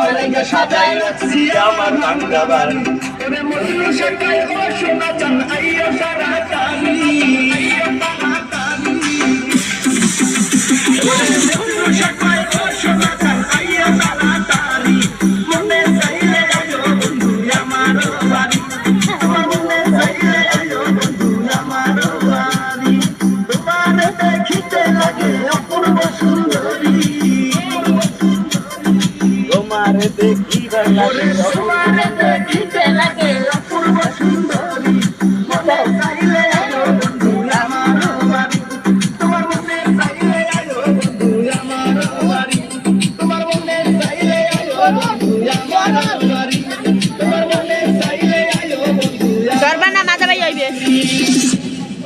সাজাইয়া সাজাই রাখছি আমার বাংলা বাড়ি তোমার দেখিবার লাগে তোমারে দেখিতে লাগে অপূর্ব সুন্দরী, মনে চাইলে আয়ো বন্ধু আমার বাড়ি। তোমার মনে চাইলে আয়ো বন্ধু আমার বাড়ি। তোমার মনে চাইলে আয়ো বন্ধু আমার